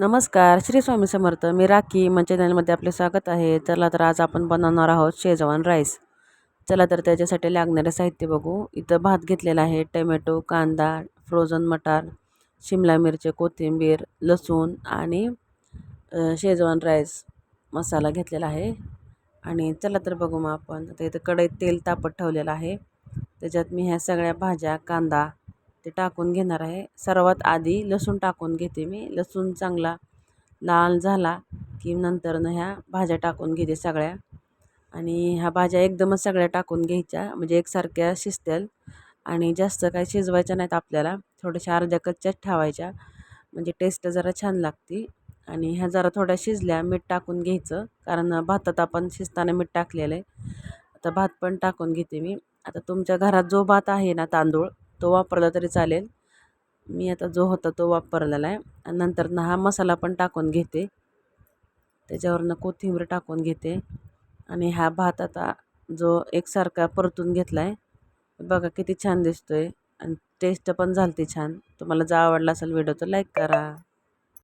नमस्कार श्री स्वामी समर्थ. मी राखी. मंच चॅनलमध्ये आपले स्वागत आहे. चला तर आज आपण बनवणार आहोत शेजवान राईस. चला तर त्याच्यासाठी लागणारे साहित्य बघू. इथं भात घेतलेला आहे. टमॅटो कांदा फ्रोझन मटार शिमला मिरची कोथिंबीर लसूण आणि शेजवान राईस मसाला घेतलेला आहे. आणि चला तर बघू मग आपण. आता इथं कढईत तेल तापत ठेवलेलं आहे. त्याच्यात मी ह्या सगळ्या भाज्या कांदा ते टाकून घेणार आहे. सर्वात आधी लसूण टाकून घेते मी. लसूण चांगला लाल झाला की नंतरनं ह्या भाज्या टाकून घेते सगळ्या. आणि ह्या भाज्या एकदमच सगळ्या टाकून घ्यायच्या. म्हणजे एकसारख्या शिजतील. आणि जास्त काय शिजवायच्या नाहीत आपल्याला. थोड्याशा अर्ध्या कच्च्याच ठेवायच्या. म्हणजे टेस्ट जरा छान लागते. आणि ह्या जरा थोड्या शिजल्या मीठ टाकून घ्यायचं. कारण भातात आपण शिजताना मीठ टाकलेलं आहे. आता भात पण टाकून घेते मी. आता तुमच्या घरात जो भात आहे ना तांदूळ तो वापरला तरी चालेल. मी आता जो होता तो वापरलेला आहे. आणि नंतरनं हा मसाला पण टाकून घेते. त्याच्यावरनं कोथिंबीर टाकून घेते. आणि हा भात आता जो एकसारखा परतून घेतला आहे बघा किती छान दिसतो आहे आणि टेस्ट पण झाली छान. तुम्हाला जर आवडला असेल व्हिडिओ तर लाईक करा.